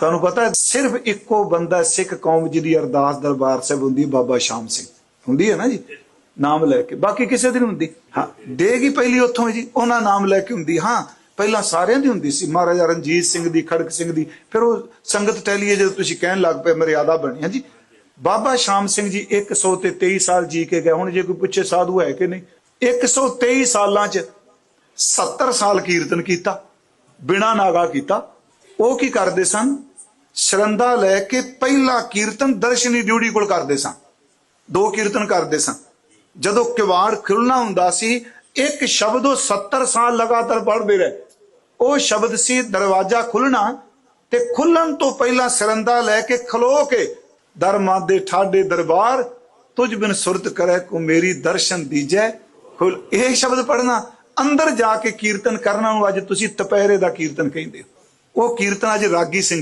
ਤੁਹਾਨੂੰ ਪਤਾ ਹੈ, ਸਿਰਫ ਇੱਕੋ ਬੰਦਾ ਸਿੱਖ ਕੌਮ ਜਿਹਦੀ ਅਰਦਾਸ ਦਰਬਾਰ ਸਾਹਿਬ ਹੁੰਦੀ ਬਾਬਾ ਸ਼ਾਮ ਸਿੰਘ। ਹੁੰਦੀ ਹੈ ਨਾ ਜੀ? ਨਾਮ ਲੈ ਕੇ। ਬਾਕੀ ਕਿਸੇ ਦੀ ਨਹੀਂ ਹੁੰਦੀ। ਹਾਂ, ਦੇਗੀ ਪਹਿਲੀ ਉੱਥੋਂ ਜੀ। ਉਹਨਾਂ ਨਾਮ ਲੈ ਕੇ ਹੁੰਦੀ। ਹਾਂ, ਪਹਿਲਾਂ ਸਾਰਿਆਂ ਦੀ ਹੁੰਦੀ ਸੀ। ਮਹਾਰਾਜਾ ਰਣਜੀਤ ਸਿੰਘ ਦੀ, ਖੜਕ ਸਿੰਘ ਦੀ। ਫਿਰ ਉਹ ਸੰਗਤ ਟੈਲੀਏ ਜਦੋਂ ਤੁਸੀਂ ਕਹਿਣ ਲੱਗ ਪਏ, ਮਰਿਆਦਾ ਬਣੀ। ਹੈ ਜੀ ਬਾਬਾ ਸ਼ਾਮ ਸਿੰਘ ਜੀ 123 ਸਾਲ ਜੀ ਕੇ ਗਏ। ਹੁਣ ਜੇ ਕੋਈ ਪੁੱਛੇ, ਸਾਧੂ ਹੈ ਕਿ ਨਹੀਂ? 123 ਸਾਲਾਂ ਚ 70 ਸਾਲ ਕੀਰਤਨ ਕੀਤਾ। ਬਿਨਾ ਨਾਗਾ ਕੀਤਾ। ਉਹ ਕੀ ਕਰਦੇ ਸਨ? ਸ਼ਰੰਦਾ ਲੈ ਕੇ ਪਹਿਲਾ ਕੀਰਤਨ ਦਰਸ਼ਨੀ ਡਿਊਟੀ ਕੋਲ ਕਰਦੇ ਸਾਂ। ਦੋ ਕੀਰਤਨ ਕਰਦੇ ਸਨ ਜਦੋਂ ਕਿਵਾੜ ਖੁੱਲਣਾ ਹੁੰਦਾ ਸੀ, ਇੱਕ ਸ਼ਬਦ ਉਹ 70 ਸਾਲ ਲਗਾਤਾਰ ਪੜ੍ਹਦੇ ਰਹੇ। ਉਹ ਸ਼ਬਦ ਸੀ ਦਰਵਾਜ਼ਾ ਖੁੱਲਣਾ ਤੇ ਖੁੱਲਣ ਤੋਂ ਪਹਿਲਾਂ ਸਰੰਦਾ ਲੈ ਕੇ ਖਲੋ ਕੇ ਦਰਮਾ ਦੇ ਠਾਡੇ ਦਰਬਾਰ, ਤੁਝ ਬਿਨ ਸੁਰਤ ਕਰੈ ਕੋ ਮੇਰੀ ਦਰਸ਼ਨ ਦੀਜੈ। ਖੁੱਲ ਇਹ ਸ਼ਬਦ ਪੜਨਾ ਅੰਦਰ ਜਾ ਕੇ ਕੀਰਤਨ ਕਰਨਾ ਨੂੰ ਅੱਜ ਤੁਸੀਂ ਤਪਹਿਰੇ ਦਾ ਕੀਰਤਨ ਕਹਿੰਦੇ ਹੋ। ਉਹ ਕੀਰਤਨ ਅੱਜ ਰਾਗੀ ਸਿੰਘ